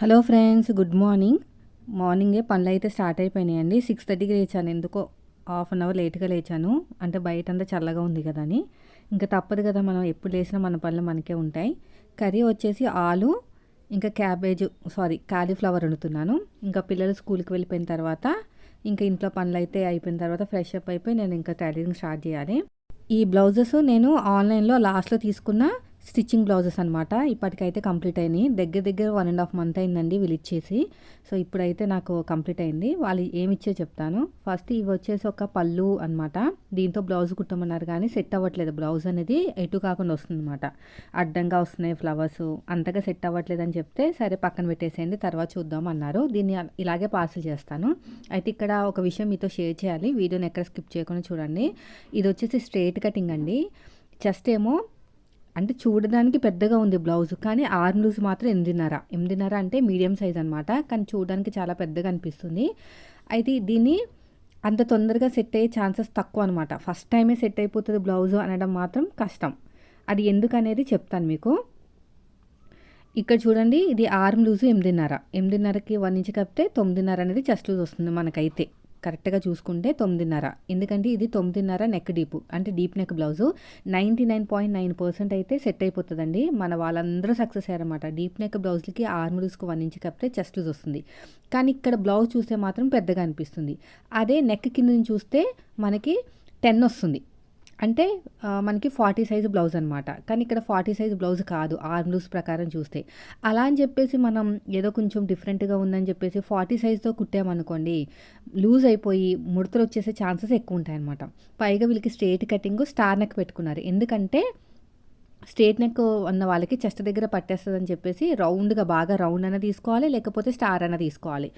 Hello friends good morning. మార్నింగే పనులు అయితే స్టార్ట్ అయిపోయినాయండి. సిక్స్ థర్టీకి లేచాను. ఎందుకో హాఫ్ అన్ అవర్ లేట్గా లేచాను. అంటే బయట అంతా చల్లగా ఉంది కదా అని. ఇంకా తప్పదు కదా మనం ఎప్పుడు లేచినా మన పనులు మనకే ఉంటాయి. కర్రీ వచ్చేసి ఆలు ఇంకా క్యాబేజ్ సారీ కాలీఫ్లవర్ వండుతున్నాను. ఇంకా పిల్లలు స్కూల్కి వెళ్ళిపోయిన తర్వాత ఇంకా ఇంట్లో పనులు అయితే అయిపోయిన తర్వాత ఫ్రెష్ అప్ అయిపోయి నేను ఇంకా టైలరింగ్ స్టార్ట్ చేయాలి. ఈ బ్లౌజెస్ నేను ఆన్లైన్లో లాస్ట్లో తీసుకున్న స్టిచ్చింగ్ బ్లౌజెస్ అనమాట ఇప్పటికైతే కంప్లీట్ అయినాయి. దగ్గర దగ్గర వన్ అండ్ హాఫ్ మంత్ అయిందండి వీళ్ళు ఇచ్చేసి. సో ఇప్పుడైతే నాకు కంప్లీట్ అయింది. వాళ్ళు ఏమి ఇచ్చే చెప్తాను. ఫస్ట్ ఇవి వచ్చేసి ఒక పళ్ళు అనమాట దీంతో బ్లౌజ్ కుట్టమన్నారు కానీ సెట్ అవ్వట్లేదు. బ్లౌజ్ అనేది ఎటు కాకుండా వస్తుంది అనమాట అడ్డంగా వస్తున్నాయి ఫ్లవర్స్. అంతగా సెట్ అవ్వట్లేదు అని చెప్తే సరే పక్కన పెట్టేసేయండి తర్వాత చూద్దాం అన్నారు. దీన్ని ఇలాగే పార్సల్ చేస్తాను. అయితే ఇక్కడ ఒక విషయం మీతో షేర్ చేయాలి. వీడియోని ఎక్కడ స్కిప్ చేయకుండా చూడండి. ఇది వచ్చేసి స్ట్రైట్ కటింగ్ అండి. చెస్ట్ ఏమో అంటే చూడడానికి పెద్దగా ఉంది బ్లౌజ్ కానీ ఆర్మ్ లూజ్ మాత్రం ఎనిమిదిన్నర. ఎనిమిదిన్నర అంటే మీడియం సైజ్ అనమాట కానీ చూడడానికి చాలా పెద్దగా అనిపిస్తుంది. అయితే దీన్ని అంత తొందరగా సెట్ అయ్యే ఛాన్సెస్ తక్కువ అనమాట ఫస్ట్ టైమే సెట్ అయిపోతుంది బ్లౌజ్ అనడం మాత్రం కష్టం. అది ఎందుకనేది చెప్తాను మీకు. ఇక్కడ చూడండి ఇది ఆర్మ్ లూజు ఎనిమిదిన్నర. ఎనిమిదిన్నరకి వన్ ఇంచ్ కప్పితే తొమ్మిదిన్నర అనేది చెస్ట్ లూజ్ వస్తుంది మనకైతే. కరెక్ట్గా చూసుకుంటే తొమ్మిదిన్నర. ఎందుకంటే ఇది తొమ్మిదిన్నర నెక్ డీప్ అంటే deep neck blouse ninety nine point nine percent అయితే సెట్ అయిపోతుందండి. మన వాళ్ళందరూ సక్సెస్ అయ్యారన్నమాట. డీప్ నెక్ బ్లౌజ్లకి ఆర్మ్ లూజ్కి వన్ ఇంచ్ కప్పితే చెస్ట్ లూజ్ వస్తుంది. కానీ ఇక్కడ బ్లౌజ్ చూస్తే మాత్రం పెద్దగా అనిపిస్తుంది. అదే నెక్ కింద నుంచి చూస్తే మనకి టెన్ వస్తుంది. అంటే మనకి ఫార్టీ సైజ్ బ్లౌజ్ అనమాట కానీ ఇక్కడ ఫార్టీ సైజ్ బ్లౌజ్ కాదు ఆర్మ్ లూస్ ప్రకారం చూస్తే. అలా అని చెప్పేసి మనం ఏదో కొంచెం డిఫరెంట్గా ఉందని చెప్పేసి ఫార్టీ సైజ్తో కుట్టామనుకోండి లూజ్ అయిపోయి ముడతలు వచ్చేసే ఛాన్సెస్ ఎక్కువ ఉంటాయన్నమాట పైగా వీళ్ళకి స్ట్రేట్ కటింగ్ స్టార్ నెక్ పెట్టుకున్నారు. ఎందుకంటే స్ట్రేట్ నెక్ ఉన్న వాళ్ళకి చెస్ట్ దగ్గర పట్టేస్తుందని చెప్పేసి రౌండ్గా బాగా రౌండ్ అన్న తీసుకోవాలి లేకపోతే స్టార్ అన్న తీసుకోవాలి.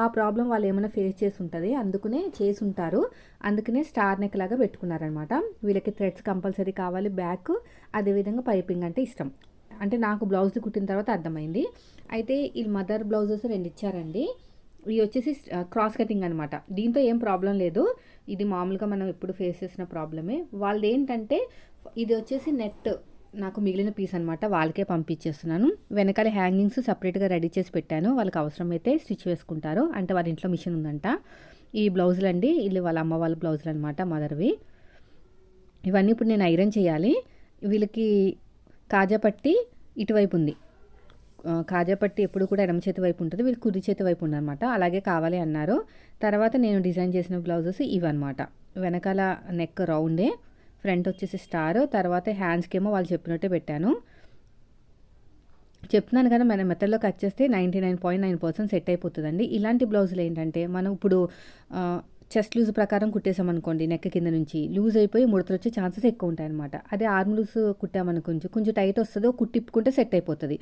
ఆ ప్రాబ్లం వాళ్ళు ఏమైనా ఫేస్ చేసి ఉంటుంది అందుకనే చేసి ఉంటారు. అందుకనే స్టార్ నెక్ లాగా పెట్టుకున్నారనమాట వీళ్ళకి థ్రెడ్స్ కంపల్సరీ కావాలి బ్యాక్. అదేవిధంగా పైపింగ్ అంటే ఇష్టం. అంటే నాకు బ్లౌజ్ కుట్టిన తర్వాత అర్థమైంది. అయితే ఈ మదర్ బ్లౌజెస్ రెండు ఇచ్చారండి. ఇవి వచ్చేసి క్రాస్ కటింగ్ అనమాట దీంతో ఏం ప్రాబ్లం లేదు. ఇది మామూలుగా మనం ఎప్పుడు ఫేస్ చేసిన ప్రాబ్లమే. వాళ్ళు ఏంటంటే ఇది వచ్చేసి నెట్. నాకు మిగిలిన పీస్ అనమాట వాళ్ళకే పంపించేస్తున్నాను. వెనకాల హ్యాంగింగ్స్ సపరేట్గా రెడీ చేసి పెట్టాను. వాళ్ళకి అవసరమైతే స్టిచ్ వేసుకుంటారు. అంటే వాళ్ళ ఇంట్లో మిషన్ ఉందంట. ఈ బ్లౌజులు అండి వీళ్ళు వాళ్ళ అమ్మ వాళ్ళ బ్లౌజులు అనమాట మదర్వి. ఇవన్నీ ఇప్పుడు నేను ఐరన్ చేయాలి. వీళ్ళకి కాజాపట్టి ఇటువైపు ఉంది. కాజాపట్టి ఎప్పుడు కూడా ఎడమ చేతి వైపు ఉంటుంది. వీళ్ళు కుడి చేతి వైపు అనమాట అలాగే కావాలి అన్నారు. తర్వాత నేను డిజైన్ చేసిన బ్లౌజెస్ ఇవన్నమాట. వెనకాల నెక్ రౌండే ఫ్రంట్ వచ్చేసి స్టార్ తర్వాత హ్యాండ్స్కి ఏమో వాళ్ళు చెప్పినట్టే పెట్టాను. చెప్తున్నాను కదా మన మెథడ్లో కట్ చేస్తే ninety nine point nine percent set అయిపోతుందండి. ఇలాంటి బ్లౌజులు ఏంటంటే మనం ఇప్పుడు చెస్ట్ లూజ్ ప్రకారం కుట్టేసామనుకోండి నెక్ కింద నుంచి. లూజ్ అయిపోయి ముడతలు వచ్చే ఛాన్సెస్ ఎక్కువ ఉంటాయి అనమాట అదే ఆర్మ్ లూజ్ కుట్టామనుకోండి కొంచెం టైట్ వస్తుందో కుట్టి ఇప్పుకుంటే సెట్ అయిపోతుంది.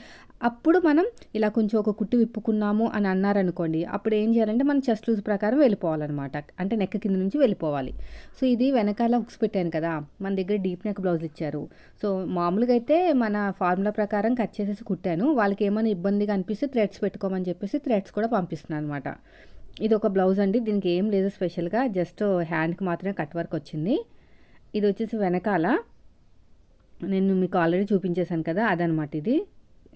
అప్పుడు మనం ఇలా కొంచెం ఒక కుట్టి విప్పుకున్నాము అని అన్నారనుకోండి అప్పుడు ఏం చేయాలంటే మనం చెస్ట్ లూజ్ ప్రకారం వెళ్ళిపోవాలన్నమాట. అంటే నెక్ కింద నుంచి వెళ్ళిపోవాలి. సో ఇది వెనకాల ఉక్స్ పెట్టాను కదా మన దగ్గర డీప్ నెక్ బ్లౌజ్ ఇచ్చారు. సో మామూలుగా అయితే మన ఫార్ములా ప్రకారం కట్ చేసేసి కుట్టాను. వాళ్ళకి ఏమైనా ఇబ్బందిగా అనిపిస్తే థ్రెడ్స్ పెట్టుకోమని చెప్పేసి థ్రెడ్స్ కూడా పంపిస్తున్నాను అనమాట ఇది ఒక బ్లౌజ్ అండి. దీనికి ఏం లేదు స్పెషల్గా జస్ట్ హ్యాండ్కి మాత్రమే కట్ వర్క్ వచ్చింది. ఇది వచ్చేసి వెనకాల. నేను మీకు ఆల్రెడీ చూపించేశాను కదా అదనమాట ఇది.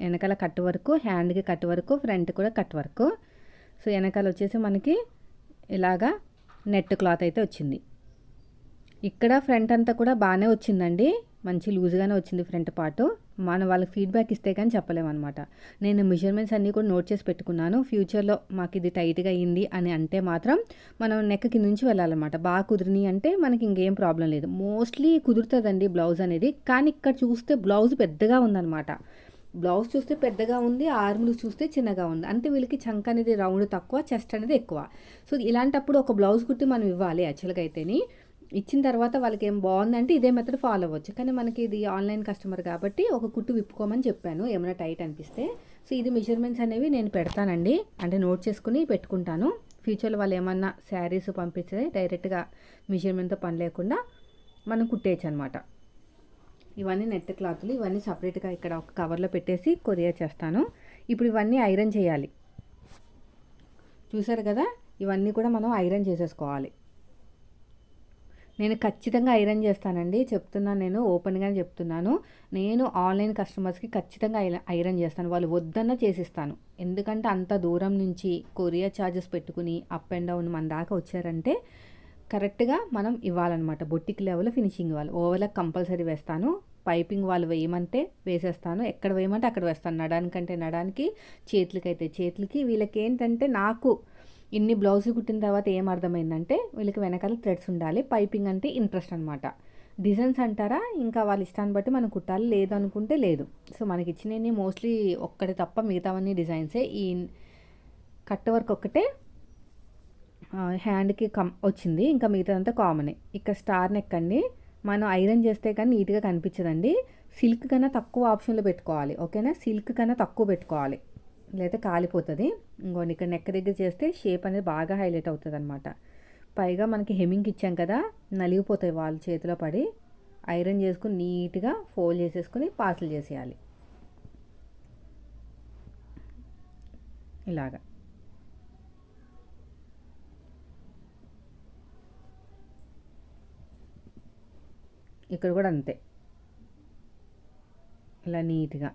వెనకాల కట్ వర్క్ హ్యాండ్కి కట్ వర్క్ ఫ్రంట్ కూడా కట్ వర్క్ సో వెనకాల వచ్చేసి మనకి ఇలాగా నెట్ క్లాత్ అయితే వచ్చింది. ఇక్కడ ఫ్రంట్ అంతా కూడా బాగానే వచ్చిందండి. మంచి లూజ్గానే వచ్చింది ఫ్రంట్ పాటు మనం వాళ్ళకి ఫీడ్బ్యాక్ ఇస్తే కానీ చెప్పలేమన్నమాట. నేను మెజర్మెంట్స్ అన్నీ కూడా నోట్ చేసి పెట్టుకున్నాను. ఫ్యూచర్లో మాకు ఇది టైట్గా అయింది అని అంటే మాత్రం మనం నెక్ కింద నుంచి వెళ్ళాలన్నమాట. బాగా కుదిరిని అంటే మనకి ఇంకేం ప్రాబ్లం లేదు. మోస్ట్లీ కుదురుతుందండి బ్లౌజ్ అనేది. కానీ ఇక్కడ చూస్తే బ్లౌజ్ పెద్దగా ఉందన్నమాట. బ్లౌజ్ చూస్తే పెద్దగా ఉంది ఆర్ములు చూస్తే చిన్నగా ఉంది. అంటే వీళ్ళకి చంక్ అనేది రౌండ్ తక్కువ చెస్ట్ అనేది ఎక్కువ. సో ఇలాంటప్పుడు ఒక బ్లౌజ్ కుట్టి మనం ఇవ్వాలి యాక్చువల్గా అయితేని. ఇచ్చిన తర్వాత వాళ్ళకి ఏం బాగుందంటే ఇదే మెథడ్ ఫాలో అవ్వచ్చు. కానీ మనకి ఇది ఆన్లైన్ కస్టమర్ కాబట్టి ఒక కుట్టు విప్పుకోమని చెప్పాను. ఏమైనా టైట్ అనిపిస్తే. సో ఇది మెజర్మెంట్స్ అనేవి నేను పెడతానండి. అంటే నోట్ చేసుకుని పెట్టుకుంటాను. ఫ్యూచర్లో వాళ్ళు ఏమన్నా శారీస్ పంపిస్తే డైరెక్ట్గా మెజర్మెంట్తో పని లేకుండా మనం కుట్టేయచ్చు అనమాట ఇవన్నీ నెట్ క్లాత్లు ఇవన్నీ సపరేట్గా ఇక్కడ ఒక కవర్లో పెట్టేసి కొరియర్ చేస్తాను. ఇప్పుడు ఇవన్నీ ఐరన్ చేయాలి. చూసారు కదా? ఇవన్నీ కూడా మనం ఐరన్ చేసేసుకోవాలి. నేను ఖచ్చితంగా ఐరన్ చేస్తానండి. చెప్తున్నాను నేను ఓపెన్గానే చెప్తున్నాను. నేను ఆన్లైన్ కస్టమర్స్కి ఖచ్చితంగా ఐరన్ చేస్తాను. వాళ్ళు వద్దన్న చేసిస్తాను. ఎందుకంటే అంత దూరం నుంచి కొరియర్ ఛార్జెస్ పెట్టుకుని అప్ అండ్ డౌన్ మన దాకా వచ్చారంటే కరెక్ట్గా మనం ఇవ్వాలన్నమాట. బొట్టికి లెవెల్ ఫినిషింగ్ ఇవ్వాలి. ఓవర్లకు కంపల్సరీ వేస్తాను. పైపింగ్ వాళ్ళు వేయమంటే వేసేస్తాను. ఎక్కడ వేయమంటే అక్కడ వేస్తాను. నడానికంటే నడానికి చేతులకైతే చేతులకి. వీళ్ళకి ఏంటంటే నాకు ఇన్ని బ్లౌజులు కుట్టిన తర్వాత ఏం అర్థమైందంటే వీళ్ళకి వెనకాల థ్రెడ్స్ ఉండాలి పైపింగ్ అంటే ఇంట్రెస్ట్ అనమాట డిజైన్స్ అంటారా? ఇంకా వాళ్ళ ఇష్టాన్ని బట్టి మనం కుట్టాలి లేదు అనుకుంటే లేదు. సో మనకి ఇచ్చినవి మోస్ట్లీ ఒక్కటి తప్ప మిగతావన్నీ డిజైన్సే. ఈ కట్ వర్క్ ఒక్కటే హ్యాండ్కి కమ్ వచ్చింది. ఇంకా మిగతాదంతా కామనే. ఇక్కడ స్టార్ నెక్ అండి మనం ఐరన్ చేస్తే కానీ నీట్గా కనిపించదండి. సిల్క్ కన్నా తక్కువ ఆప్షన్లో పెట్టుకోవాలి ఓకేనా? సిల్క్ కన్నా తక్కువ పెట్టుకోవాలి. లేదా కాలిపోతుంది. ఇంకోండి ఇక్కడ నెక్ దగ్గర చేస్తే షేప్ అనేది బాగా హైలైట్ అవుతుంది అనమాట పైగా మనకి హెమింగ్ ఇచ్చాం కదా నలిగిపోతాయి వాళ్ళు చేతిలో పడి. ఐరన్ చేసుకుని నీట్గా ఫోల్డ్ చేసేసుకుని పార్సల్ చేసేయాలి. ఇలాగా. ఇక్కడ కూడా అంతే. ఇలా నీట్గా.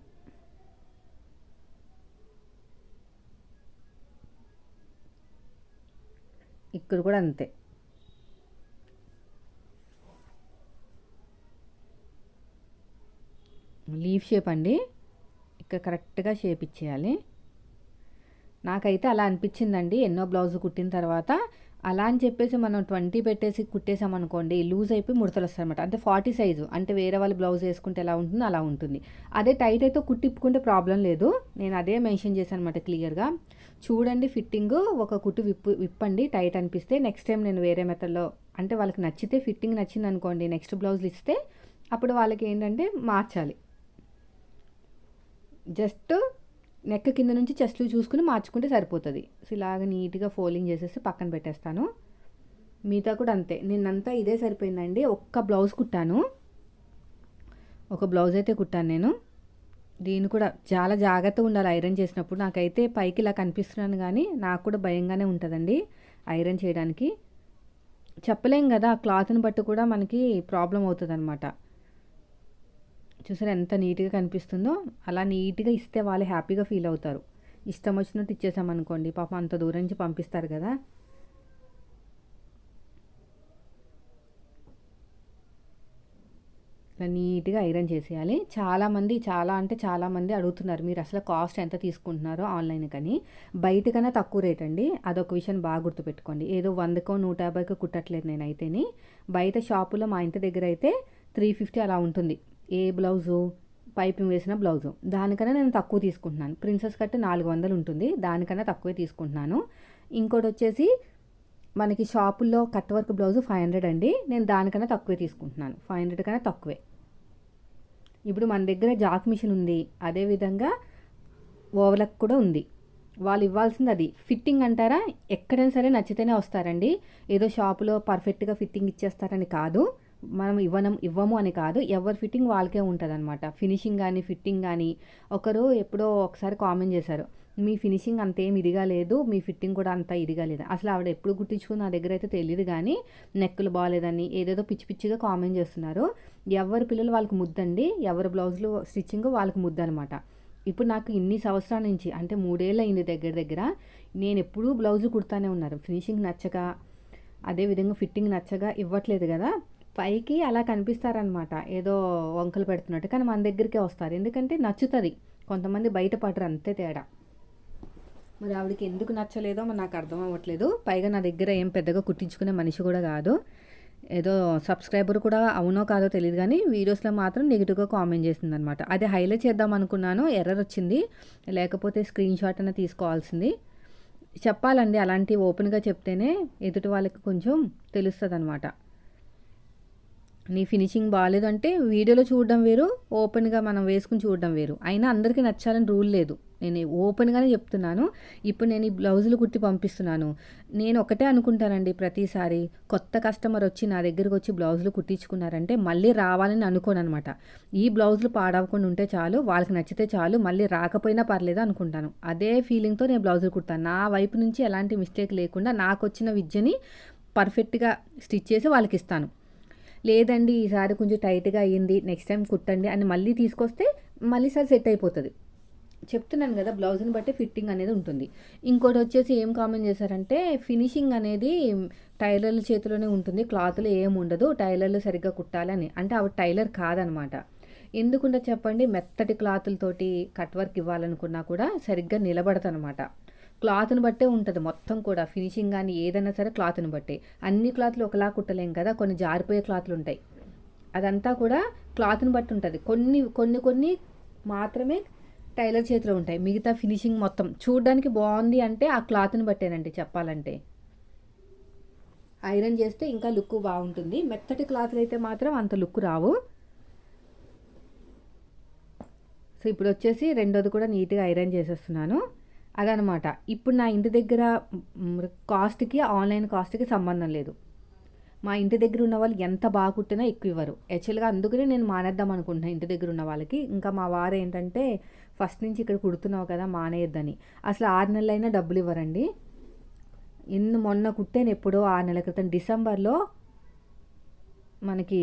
ఇక్కడ కూడా అంతే. లీఫ్ షేప్ అండి. ఇక్కడ కరెక్ట్గా షేప్ ఇచ్చేయాలి. నాకైతే అలా అనిపించిందండి. ఎన్నో బ్లౌజ్ కుట్టిన తర్వాత అలా అని చెప్పేసి మనం ట్వంటీ పెట్టేసి కుట్టేసామనుకోండి లూజ్ అయిపోయి ముడతలు వస్తాయి అంటే ఫార్టీ సైజు. అంటే వేరే వాళ్ళు బ్లౌజ్ వేసుకుంటే ఎలా ఉంటుందో అలా ఉంటుంది. అదే టైట్ అయితే కుట్టిప్పుకుంటే ప్రాబ్లం లేదు. నేను అదే మెన్షన్ చేశాను అనమాట క్లియర్గా. చూడండి ఫిట్టింగ్. ఒక కుట్టు విప్పు విప్పండి. టైట్ అనిపిస్తే నెక్స్ట్ టైం నేను వేరే మెథడ్లో అంటే వాళ్ళకి నచ్చితే ఫిట్టింగ్ నచ్చింది అనుకోండి నెక్స్ట్ బ్లౌజ్ ఇస్తే అప్పుడు వాళ్ళకి ఏంటంటే మార్చాలి. జస్ట్ నెక్క కింద నుంచి చెస్ట్లు చూసుకుని మార్చుకుంటే సరిపోతుంది. సో ఇలాగ నీట్గా ఫోల్డింగ్ చేసేసి పక్కన పెట్టేస్తాను. మిగతా కూడా అంతే. నిన్నంతా ఇదే సరిపోయిందండి. ఒక్క బ్లౌజ్ కుట్టాను. ఒక బ్లౌజ్ అయితే కుట్టాను నేను. దీన్ని కూడా చాలా జాగ్రత్తగా ఉండాలి ఐరన్ చేసినప్పుడు. నాకైతే పైకి ఇలా కనిపిస్తున్నాను కానీ నాకు కూడా భయంగానే ఉంటుందండి ఐరన్ చేయడానికి. చెప్పలేం కదా క్లాత్ని బట్టి కూడా మనకి ప్రాబ్లం అవుతుంది అనమాట చూసారా ఎంత నీట్గా కనిపిస్తుందో? అలా నీట్గా ఇస్తే వాళ్ళు హ్యాపీగా ఫీల్ అవుతారు. ఇష్టం వచ్చినట్టు ఇచ్చేసామనుకోండి పాపం అంత దూరం నుంచి పంపిస్తారు కదా. ఇలా నీట్గా ఐరన్ చేసేయాలి. చాలామంది చాలా అంటే చాలామంది అడుగుతున్నారు మీరు అసలు కాస్ట్ ఎంత తీసుకుంటున్నారో ఆన్లైన్ కానీ? బయట కన్నా తక్కువ రేట్ అండి. అదొక విషయం బాగా గుర్తుపెట్టుకోండి. ఏదో వందకో నూట యాభైకో కుట్టట్లేదు నేనైతేని. బయట షాపులో మా ఇంటి దగ్గర అయితే త్రీ ఫిఫ్టీ అలా ఉంటుంది. ఏ బ్లౌజు పైపింగ్ వేసిన బ్లౌజు. దానికన్నా నేను తక్కువ తీసుకుంటున్నాను. ప్రిన్సెస్ కట్ నాలుగు వందలు ఉంటుంది. దానికన్నా తక్కువే తీసుకుంటున్నాను. ఇంకోటి వచ్చేసి మనకి షాపుల్లో cut work blouse five hundred అండి. నేను దానికన్నా తక్కువే తీసుకుంటున్నాను. ఫైవ్ హండ్రెడ్ కన్నా తక్కువే. ఇప్పుడు మన దగ్గర జాక్ మిషన్ ఉంది. అదేవిధంగా ఓవర్లక్ కూడా ఉంది. వాళ్ళు ఇవ్వాల్సింది అది. ఫిట్టింగ్ అంటారా? ఎక్కడైనా సరే నచ్చితేనే వస్తారండి. ఏదో షాపులో పర్ఫెక్ట్గా ఫిట్టింగ్ ఇచ్చేస్తారని కాదు. మనం ఇవ్వనం ఇవ్వము అని కాదు ఎవరి ఫిట్టింగ్ వాళ్ళకే ఉంటుంది అనమాట ఫినిషింగ్ కానీ ఫిట్టింగ్ కానీ ఒకరు ఎప్పుడో ఒకసారి కామెంట్ చేశారు మీ ఫినిషింగ్ అంతేం ఇదిగా లేదు మీ ఫిట్టింగ్ కూడా అంత ఇదిగా లేదు? అసలు ఆవిడ ఎప్పుడు గుట్టించుకుని నా దగ్గర అయితే తెలియదు కానీ నెక్కులు బాగాలేదని ఏదేదో పిచ్చి పిచ్చిగా కామెంట్ చేస్తున్నారు. ఎవరి పిల్లలు వాళ్ళకి ముద్దండి ఎవరి బ్లౌజులు స్టిచ్చింగ్ వాళ్ళకి ముద్ద అనమాట ఇప్పుడు నాకు ఇన్ని సంవత్సరాల నుంచి అంటే మూడేళ్ళు అయింది దగ్గర దగ్గర నేను ఎప్పుడూ బ్లౌజు కుడతానే ఉన్నారు. ఫినిషింగ్ నచ్చక అదేవిధంగా ఫిట్టింగ్ నచ్చగా ఇవ్వట్లేదు కదా పైకి అలా కనిపిస్తారనమాట ఏదో వంకలు పెడుతున్నట్టు. కానీ మన దగ్గరికే వస్తారు. ఎందుకంటే నచ్చుతుంది. కొంతమంది బయట పడరు అంతే తేడా. మరి ఆవిడకి ఎందుకు నచ్చలేదో మరి నాకు అర్థం అవ్వట్లేదు. పైగా నా దగ్గర ఏం పెద్దగా కుట్టించుకునే మనిషి కూడా కాదు. ఏదో సబ్స్క్రైబర్ కూడా అవునో కాదో తెలియదు కానీ వీడియోస్లో మాత్రం నెగిటివ్గా కామెంట్ చేసింది అనమాట అది హైలైట్ చేద్దాం అనుకున్నాను. ఎర్రర్ వచ్చింది. లేకపోతే స్క్రీన్ షాట్ అన్న తీసుకోవాల్సింది. చెప్పాలండి. అలాంటివి ఓపెన్గా చెప్తేనే ఎదుటి వాళ్ళకి కొంచెం తెలుస్తుంది అనమాట నీ ఫినిషింగ్ బాగాలేదంటే వీడియోలో చూడడం వేరు ఓపెన్గా మనం వేసుకుని చూడడం వేరు. అయినా అందరికీ నచ్చాలని రూల్ లేదు. నేను ఓపెన్గానే చెప్తున్నాను. ఇప్పుడు నేను ఈ బ్లౌజులు కుట్టి పంపిస్తున్నాను. నేను ఒకటే అనుకుంటానండి ప్రతిసారి కొత్త కస్టమర్ వచ్చి నా దగ్గరకు వచ్చి బ్లౌజులు కుట్టించుకున్నారంటే మళ్ళీ రావాలని అనుకోను అనమాట ఈ బ్లౌజులు పాడవకుండా ఉంటే చాలు వాళ్ళకి నచ్చితే చాలు మళ్ళీ రాకపోయినా పర్లేదు అనుకుంటాను. అదే ఫీలింగ్తో నేను బ్లౌజులు కుడతాను. నా వైపు నుంచి ఎలాంటి మిస్టేక్ లేకుండా నాకు వచ్చిన విద్యని పర్ఫెక్ట్గా స్టిచ్ చేసి వాళ్ళకి ఇస్తాను. లేదండి ఈసారి కొంచెం టైట్గా అయ్యింది నెక్స్ట్ టైం కుట్టండి అని మళ్ళీ తీసుకొస్తే మళ్ళీ సారి సెట్ అయిపోతుంది. చెప్తున్నాను కదా బ్లౌజ్ని బట్టి ఫిట్టింగ్ అనేది ఉంటుంది. ఇంకోటి వచ్చేసి ఏం కామెంట్ చేశారంటే ఫినిషింగ్ అనేది టైలర్ల చేతిలోనే ఉంటుంది క్లాత్లో ఏం ఉండదు టైలర్లు సరిగ్గా కుట్టాలని అంటే అవి టైలర్ కాదనమాట. ఎందుకుంటే చెప్పండి మెత్తటి క్లాతులతోటి కట్ వర్క్ ఇవ్వాలనుకున్నా కూడా సరిగ్గా నిలబడతనమాట క్లాత్ని బట్టే ఉంటుంది మొత్తం కూడా. ఫినిషింగ్ కానీ ఏదైనా సరే క్లాత్ని బట్టే. అన్ని క్లాత్లు ఒకలా కుట్టలేం కదా కొన్ని జారిపోయే క్లాత్లు ఉంటాయి. అదంతా కూడా క్లాత్ని బట్టి ఉంటుంది. కొన్ని కొన్ని కొన్ని మాత్రమే టైలర్ చేతిలో ఉంటాయి. మిగతా ఫినిషింగ్ మొత్తం. చూడడానికి బాగుంది అంటే ఆ క్లాత్ని బట్టేనండి చెప్పాలంటే. ఐరన్ చేస్తే ఇంకా లుక్ బాగుంటుంది. మెత్తటి క్లాత్లు అయితే మాత్రం అంత లుక్ రావు. సో ఇప్పుడు వచ్చేసి రెండోది కూడా నీట్గా ఐరన్ చేసేస్తున్నాను. అదనమాట. ఇప్పుడు నా ఇంటి దగ్గర కాస్ట్కి ఆన్లైన్ కాస్ట్కి సంబంధం లేదు. మా ఇంటి దగ్గర ఉన్న వాళ్ళు ఎంత బాగా కుట్టినా ఎక్కువ ఇవ్వరు. యాక్చువల్గా అందుకనే నేను మానేద్దాం అనుకుంటున్నాను ఇంటి దగ్గర ఉన్న వాళ్ళకి. ఇంకా మా వారు ఏంటంటే ఫస్ట్ నుంచి ఇక్కడ కుడుతున్నావు కదా మానేయద్దని. అసలు ఆరు నెలలైనా డబ్బులు ఇవ్వరండి. ఎన్ని మొన్న కుట్టాను ఎప్పుడో ఆరు నెలల క్రితం. డిసెంబర్లో మనకి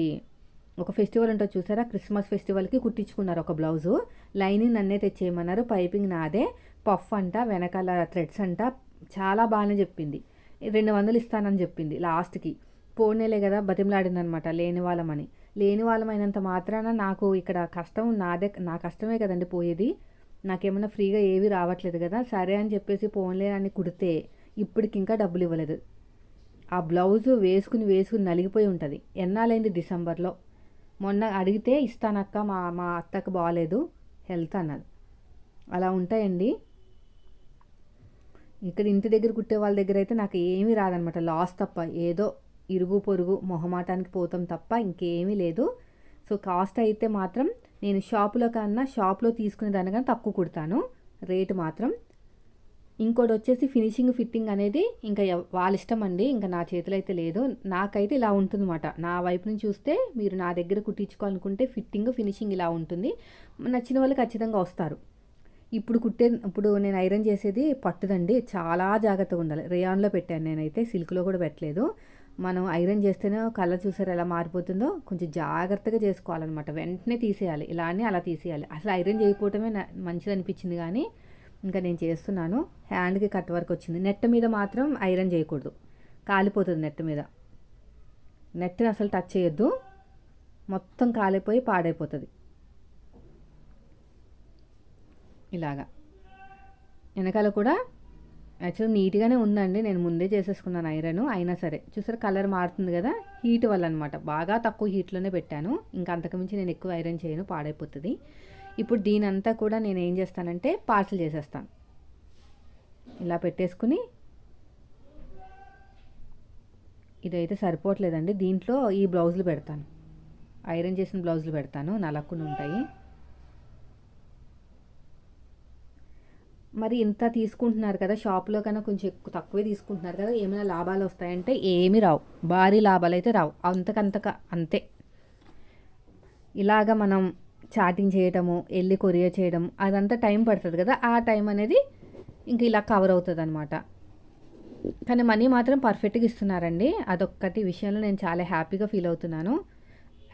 ఒక ఫెస్టివల్ ఉంటుంది చూసారా? క్రిస్మస్ ఫెస్టివల్కి కుట్టించుకున్నారు ఒక బ్లౌజు. లైనింగ్ నన్నే తెచ్చేయమన్నారు. పైపింగ్ నాదే. పఫ్ అంట వెనకాల థ్రెడ్స్ అంట చాలా బాగానే చెప్పింది. రెండు వందలు ఇస్తానని చెప్పింది లాస్ట్కి. పోనేలే కదా బతిమలాడింది అనమాట లేని వాళ్ళమని. లేని వాళ్ళమైనంత మాత్రాన నాకు ఇక్కడ కష్టం నాదే నా కష్టమే కదండి పోయేది. నాకేమైనా ఫ్రీగా ఏవి రావట్లేదు కదా సరే అని చెప్పేసి పోన్లేనని కుడితే ఇప్పటికి ఇంకా డబ్బులు ఇవ్వలేదు. ఆ బ్లౌజు వేసుకుని వేసుకుని నలిగిపోయి ఉంటుంది. ఎన్నాలైంది డిసెంబర్లో? మొన్న అడిగితే ఇస్తానక్క మా మా అత్తకు బాగాలేదు హెల్త్ అన్నది. అలా ఉంటాయండి. ఇక్కడ ఇంటి దగ్గర కుట్టే వాళ్ళ దగ్గర అయితే నాకు ఏమీ రాదనమాట లాస్ తప్ప. ఏదో ఇరుగు పొరుగు మొహమాటానికి పోతాం తప్ప ఇంకేమీ లేదు. సో కాస్ట్ అయితే మాత్రం నేను షాపులో కన్నా షాప్లో తీసుకునే దానికన్నా తక్కువ కుడతాను. రేటు మాత్రం. ఇంకోటి వచ్చేసి ఫినిషింగ్ ఫిట్టింగ్ అనేది ఇంకా వాళ్ళ ఇష్టం అండి. ఇంకా నా చేతిలో అయితే లేదు. నాకైతే ఇలా ఉంటుందన్నమాట. నా వైపు నుంచి చూస్తే మీరు నా దగ్గర కుట్టించుకోవాలనుకుంటే ఫిట్టింగ్ ఫినిషింగ్ ఇలా ఉంటుంది. నచ్చిన వాళ్ళు ఖచ్చితంగా వస్తారు. ఇప్పుడు కుట్టే ఇప్పుడు నేను ఐరన్ చేసేది పట్టుదండి. చాలా జాగ్రత్తగా ఉండాలి. రేయాన్లో పెట్టాను నేనైతే సిల్క్లో కూడా పెట్టలేదు. మనం ఐరన్ చేస్తేనే కలర్ చూసారు ఎలా మారిపోతుందో కొంచెం జాగ్రత్తగా చేసుకోవాలన్నమాట. వెంటనే తీసేయాలి. ఇలా అని అలా తీసేయాలి. అసలు ఐరన్ చేయకపోవటమే మంచిది అనిపించింది కానీ ఇంకా నేను చేస్తున్నాను. హ్యాండ్కి కట్ వర్క్ వచ్చింది. నెట్ మీద మాత్రం ఐరన్ చేయకూడదు. కాలిపోతుంది నెట్ మీద. నెట్ని అసలు టచ్ చేయొద్దు. మొత్తం కాలిపోయి పాడైపోతుంది. ఇలాగా. వెనకాల కూడా యాక్చువల్ నీట్గానే ఉందండి. నేను ముందే చేసేసుకున్నాను ఐరన్. అయినా సరే చూసారు కలర్ మారుతుంది కదా? హీట్ వల్ల అనమాట బాగా తక్కువ హీట్లోనే పెట్టాను. ఇంకా అంతకుమించి నేను ఎక్కువ ఐరన్ చేయను. పాడైపోతుంది. ఇప్పుడు దీనంతా కూడా నేను ఏం చేస్తానంటే పార్సల్ చేసేస్తాను. ఇలా పెట్టేసుకుని ఇదైతే సరిపోవట్లేదండి. దీంట్లో ఈ బ్లౌజులు పెడతాను. ఐరన్ చేసిన బ్లౌజులు పెడతాను. నలక్కుని ఉంటాయి మరి ఇంత తీసుకుంటున్నారు కదా షాప్లో కన్నా కొంచెం ఎక్కువ తక్కువే తీసుకుంటున్నారు కదా ఏమైనా లాభాలు వస్తాయంటే ఏమీ రావు. భారీ లాభాలు అయితే రావు. అంతకంతక అంతే. ఇలాగ మనం చాటింగ్ చేయటము వెళ్ళి కొరియర్ చేయడం అదంతా టైం పడుతుంది కదా ఆ టైం అనేది ఇంక ఇలా కవర్ అవుతుంది అనమాట కానీ మనీ మాత్రం పర్ఫెక్ట్గా ఇస్తున్నారండి. అదొక్కటి విషయంలో నేను చాలా హ్యాపీగా ఫీల్ అవుతున్నాను.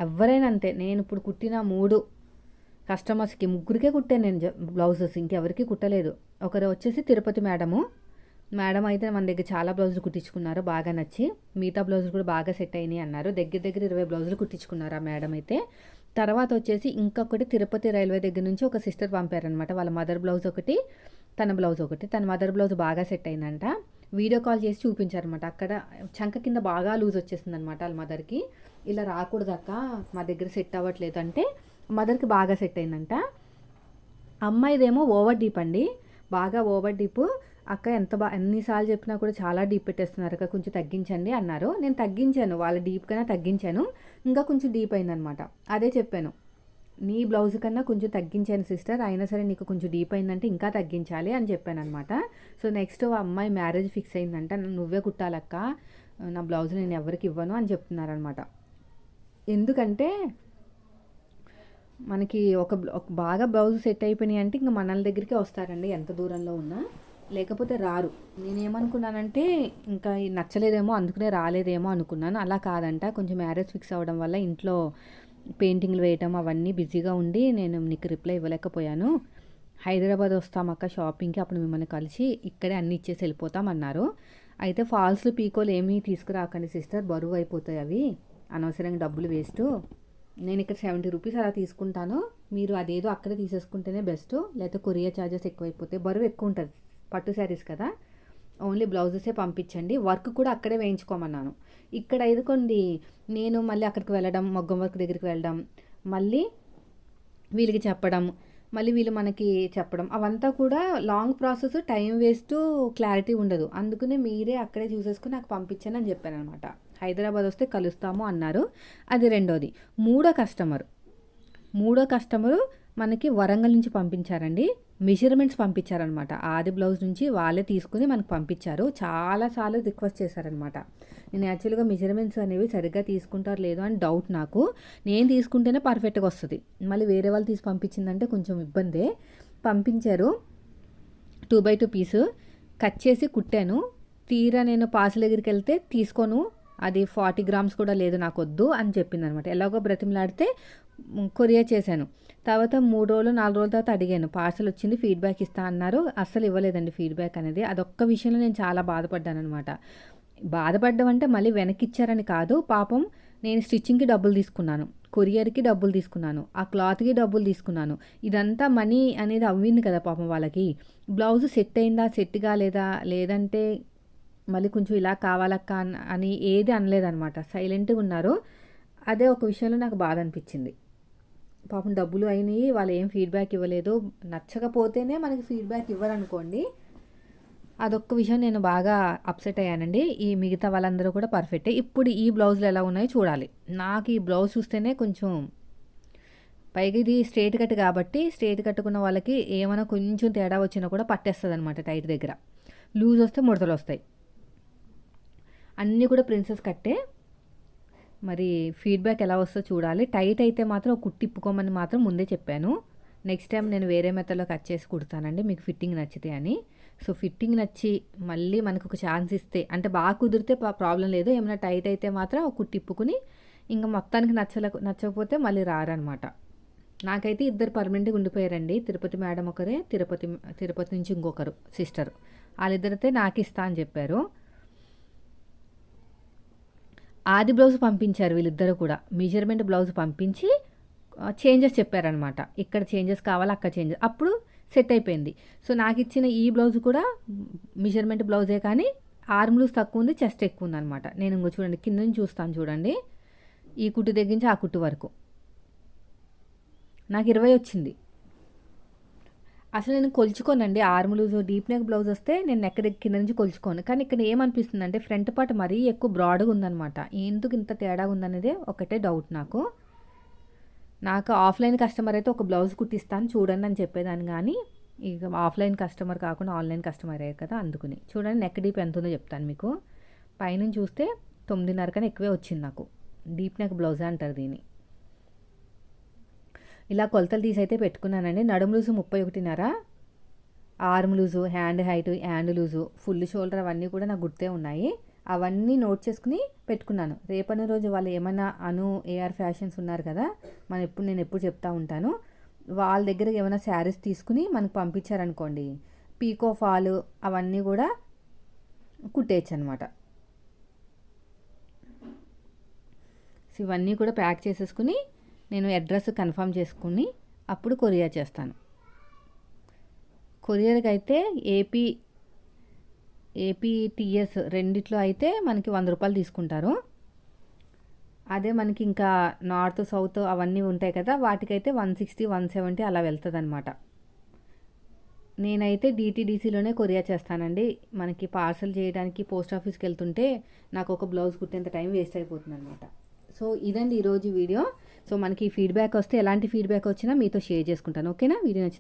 ఎవరైనా అంతే. నేను ఇప్పుడు కుట్టిన మూడు కస్టమర్స్కి ముగ్గురికే కుట్టాను నేను బ్లౌజెస్. ఇంకెవరికి కుట్టలేదు. ఒకరు వచ్చేసి తిరుపతి మేడము. మేడం అయితే మన దగ్గర చాలా బ్లౌజులు కుట్టించుకున్నారు బాగా నచ్చి. మిగతా బ్లౌజులు కూడా బాగా సెట్ అయినాయి అన్నారు. దగ్గర దగ్గర ఇరవై బ్లౌజులు కుట్టించుకున్నారు ఆ మేడం అయితే. తర్వాత వచ్చేసి ఇంకొకటి తిరుపతి రైల్వే దగ్గర నుంచి ఒక సిస్టర్ పంపారనమాట వాళ్ళ మదర్ బ్లౌజ్ ఒకటి తన బ్లౌజ్ ఒకటి. తన మదర్ బ్లౌజ్ బాగా సెట్ అయిందంట. వీడియో కాల్ చేసి చూపించారనమాట అక్కడ చంక కింద బాగా లూజ్ వచ్చేసింది అనమాట వాళ్ళ మదర్కి. ఇలా రాకూడదు అక్క మా దగ్గర సెట్ అవ్వట్లేదు అంటే మదర్కి బాగా సెట్ అయిందంట. అమ్మాయిదేమో ఓవర్ డీప్ అండి. బాగా ఓవర్ డీప్. అక్క ఎంత బా ఎన్నిసార్లు చెప్పినా కూడా చాలా డీప్ పెట్టేస్తున్నారు. అక్క కొంచెం తగ్గించండి అన్నారు. నేను తగ్గించాను. వాళ్ళ డీప్ కన్నా తగ్గించాను. ఇంకా కొంచెం డీప్ అయిందనమాట. అదే చెప్పాను. నీ బ్లౌజ్ కన్నా కొంచెం తగ్గించాను సిస్టర్. అయినా సరే నీకు కొంచెం డీప్ అయిందంటే ఇంకా తగ్గించాలి అని చెప్పాను అనమాట సో నెక్స్ట్ ఆ అమ్మాయి మ్యారేజ్ ఫిక్స్ అయిందంట. నువ్వే కుట్టాలక్క. నా బ్లౌజ్ నేను ఎవరికి ఇవ్వను అని చెప్తున్నారనమాట. ఎందుకంటే మనకి ఒక ఒక బాగా బ్లౌజ్ సెట్ అయిపోయినాయి అంటే ఇంకా మనల దగ్గరికి వస్తారండి ఎంత దూరంలో ఉన్నా. లేకపోతే రారు. నేనేమనుకున్నానంటే ఇంకా నచ్చలేదేమో అందుకనే రాలేదేమో అనుకున్నాను. అలా కాదంట. కొంచెం మ్యారేజ్ ఫిక్స్ అవ్వడం వల్ల ఇంట్లో పెయింటింగ్లు వేయటం అవన్నీ బిజీగా ఉండి నేను నీకు రిప్లై ఇవ్వలేకపోయాను. హైదరాబాద్ వస్తాం అక్క షాపింగ్కి అప్పుడు మిమ్మల్ని కలిసి ఇక్కడే అన్ని ఇచ్చేసి వెళ్ళిపోతాం అన్నారు. అయితే ఫాల్స్లు పీకోలు ఏమీ తీసుకురాకండి సిస్టర్. బరువు అయిపోతాయి అవి. అనవసరంగా డబ్బులు వేస్ట్. నేను ఇక్కడ సెవెంటీ రూపీస్ అలా తీసుకుంటాను. మీరు అదేదో అక్కడే తీసేసుకుంటేనే బెస్ట్. లేకపోతే కొరియర్ ఛార్జెస్ ఎక్కువైపోతే బరువు ఎక్కువ ఉంటుంది. పట్టు శారీస్ కదా. ఓన్లీ బ్లౌజెసే పంపించండి. వర్క్ కూడా అక్కడే వేయించుకోమన్నాను. ఇక్కడ ఎదుకోండి నేను మళ్ళీ అక్కడికి వెళ్ళడం మొగ్గం వర్క్ దగ్గరికి వెళ్ళడం మళ్ళీ వీళ్ళకి చెప్పడం మళ్ళీ వీళ్ళు మనకి చెప్పడం అవంతా కూడా long process time waste clarity ఉండదు. అందుకనే మీరే అక్కడే చూసేసుకుని నాకు పంపించండి అని చెప్పాను అనమాట హైదరాబాద్ వస్తే కలుస్తాము అన్నారు. అది రెండోది. మూడో కస్టమర్. మూడో కస్టమరు మనకి వరంగల్ నుంచి పంపించారండి. మెజర్మెంట్స్ పంపించారనమాట. ఆది బ్లౌజ్ నుంచి వాళ్ళే తీసుకుని మనకు పంపించారు. చాలాసార్లు రిక్వెస్ట్ చేశారనమాట. నేను యాక్చువల్గా మెజర్మెంట్స్ అనేవి సరిగ్గా తీసుకుంటారు లేదో అని డౌట్ నాకు. నేను తీసుకుంటేనే పర్ఫెక్ట్గా వస్తుంది. మళ్ళీ వేరే వాళ్ళు తీసి పంపించిందంటే కొంచెం ఇబ్బందే. పంపించారు. Two by two piece. Cut చేసి కుట్టాను. తీరా నేను పార్సల్ దగ్గరికి వెళ్తే తీసుకోను. అది ఫార్టీ గ్రామ్స్ కూడా లేదు నాకు వద్దు అని చెప్పింది అనమాట ఎలాగో బ్రతిమలాడితే కొరియర్ చేశాను. తర్వాత మూడు రోజులు నాలుగు రోజుల తర్వాత అడిగాను. పార్సల్ వచ్చింది ఫీడ్బ్యాక్ ఇస్తా అన్నారు. అస్సలు ఇవ్వలేదండి ఫీడ్బ్యాక్ అనేది. అదొక్క విషయంలో నేను చాలా బాధపడ్డాను అనమాట బాధపడ్డం అంటే మళ్ళీ వెనక్కి ఇచ్చారని కాదు పాపం నేను స్టిచ్చింగ్కి డబ్బులు తీసుకున్నాను. కొరియర్కి డబ్బులు తీసుకున్నాను. ఆ క్లాత్కి డబ్బులు తీసుకున్నాను. ఇదంతా మనీ అనేది అవ్వింది కదా పాపం వాళ్ళకి. బ్లౌజ్ సెట్ అయిందా సెట్ కాలేదా లేదంటే మళ్ళీ కొంచెం ఇలా కావాలక్క అని ఏది అనలేదన్నమాట. సైలెంట్గా ఉన్నారు. అదే ఒక విషయంలో నాకు బాధ అనిపించింది. పాపం డబ్బులు అయినాయి వాళ్ళు ఏం ఫీడ్బ్యాక్ ఇవ్వలేదు. నచ్చకపోతేనే మనకి ఫీడ్బ్యాక్ ఇవ్వరనుకోండి అదొక్క విషయం నేను బాగా అప్సెట్ అయ్యానండి. ఈ మిగతా వాళ్ళందరూ కూడా పర్ఫెక్టే. ఇప్పుడు ఈ బ్లౌజులు ఎలా ఉన్నాయో చూడాలి. నాకు ఈ బ్లౌజ్ చూస్తేనే కొంచెం పైగా ఇది స్ట్రేట్ కట్ కాబట్టి స్ట్రేట్ కట్టుకున్న వాళ్ళకి ఏమైనా కొంచెం తేడా వచ్చినా కూడా పట్టేస్తుంది అనమాట టైట్ దగ్గర. లూజ్ వస్తే ముడతలు వస్తాయి. అన్నీ కూడా ప్రిన్సెస్ కట్టే. మరి ఫీడ్బ్యాక్ ఎలా వస్తుందో చూడాలి. టైట్ అయితే మాత్రం కుట్టిప్పుకోమని మాత్రం ముందే చెప్పాను. నెక్స్ట్ టైం నేను వేరే మెథడ్లో కట్ చేసి కుడతానండి. మీకు ఫిట్టింగ్ నచ్చితే అని. సో ఫిట్టింగ్ నచ్చి మళ్ళీ మనకు ఒక ఛాన్స్ ఇస్తే అంటే బాగా కుదిరితే ప్రాబ్లం లేదు. ఏమైనా టైట్ అయితే మాత్రం ఒక కుట్టిప్పుకుని ఇంకా మొత్తానికి నచ్చలేక నచ్చకపోతే మళ్ళీ రారనమాట. నాకైతే ఇద్దరు పర్మనెంట్గా ఉండిపోయారండి. తిరుపతి మేడం ఒకరే తిరుపతి తిరుపతి నుంచి ఇంకొకరు సిస్టర్ వాళ్ళిద్దరితే నాకు ఇస్తా అని చెప్పారు. ఆది బ్లౌజ్ పంపించారు వీళ్ళిద్దరు కూడా. మెజర్మెంట్ బ్లౌజ్ పంపించి చేంజెస్ చెప్పారనమాట ఇక్కడ చేంజెస్ కావాలి అక్కడ చేంజెస్. అప్పుడు సెట్ అయిపోయింది. సో నాకు ఇచ్చిన ఈ బ్లౌజ్ కూడా మెజర్మెంట్ బ్లౌజే కానీ ఆర్మ్ లూజ్ తక్కువ ఉంది చెస్ట్ ఎక్కువ ఉంది అనమాట నేను ఇంకో చూడండి కింద నుంచి చూస్తాను చూడండి. ఈ కుట్టు దగ్గర నుంచి ఆ కుట్టు వరకు. నాకు ఇరవై వచ్చింది. అసలు నేను కొలుచుకోనండి. Arm loose deep neck blouse వస్తే నేను నెక్ కింద నుంచి కొలుచుకోను. కానీ ఇక్కడ ఏమనిపిస్తుంది అంటే ఫ్రంట్ పార్ట్ మరీ ఎక్కువ బ్రాడ్గా ఉందనమాట ఎందుకు ఇంత తేడాగా ఉందనేది ఒకటే డౌట్ నాకు. నాకు ఆఫ్లైన్ కస్టమర్ అయితే ఒక బ్లౌజ్ కుట్టిస్తాను చూడండి అని చెప్పేదాన్ని. కానీ ఇక ఆఫ్లైన్ కస్టమర్ కాకుండా ఆన్లైన్ కస్టమర్ అయ్యారు కదా అందుకుని. చూడండి నెక్ డీప్ ఎంత ఉందో చెప్తాను మీకు. పైనుంచి చూస్తే తొమ్మిదిన్నర కన్నా ఎక్కువే వచ్చింది నాకు. డీప్ నెక్ బ్లౌజ్ అంటారు దీన్ని. ఇలా కొలతలు తీసి అయితే పెట్టుకున్నానండి. నడుము లూజు ముప్పై ఒకటిన్నర arm loose hand height hand loose full shoulder అవన్నీ కూడా నాకు గుర్తే ఉన్నాయి. అవన్నీ నోట్ చేసుకుని పెట్టుకున్నాను. రేపటి రోజు వాళ్ళు ఏమైనా అను ఏఆర్ ఫ్యాషన్స్ ఉన్నారు కదా మనం ఎప్పుడు నేను ఎప్పుడు చెప్తా ఉంటాను. వాళ్ళ దగ్గర ఏమైనా శారీస్ తీసుకుని మనకు పంపించారనుకోండి పీకో ఫాలు అవన్నీ కూడా కుట్టేయచ్చు అనమాట ఇవన్నీ కూడా ప్యాక్ చేసేసుకుని నేను అడ్రస్ కన్ఫర్మ్ చేసుకుని అప్పుడు కొరియర్ చేస్తాను. కొరియర్కి అయితే ఏపీ ఏపీటీఎస్ రెండిట్లో అయితే మనకి వంద రూపాయలు తీసుకుంటారు. అదే మనకి ఇంకా నార్త్ సౌత్ అవన్నీ ఉంటాయి కదా వాటికైతే వన్ సిక్స్టీ వన్ సెవెంటీ అలా వెళ్తుంది అనమాట నేనైతే డిటీడీసీలోనే కొరియర్ చేస్తానండి. మనకి పార్సల్ చేయడానికి పోస్ట్ ఆఫీస్కి వెళ్తుంటే నాకు ఒక బ్లౌజ్ కుట్టేంత టైం వేస్ట్ అయిపోతుంది అనమాట సో ఇదండి ఈరోజు వీడియో. సో మనకి ఫీడ్బ్యాక్ వస్తే ఎలాంటి ఫీడ్బ్యాక్ వచ్చినా మీతో షేర్ చేసుకుంటాను. ఓకేనా వీడియో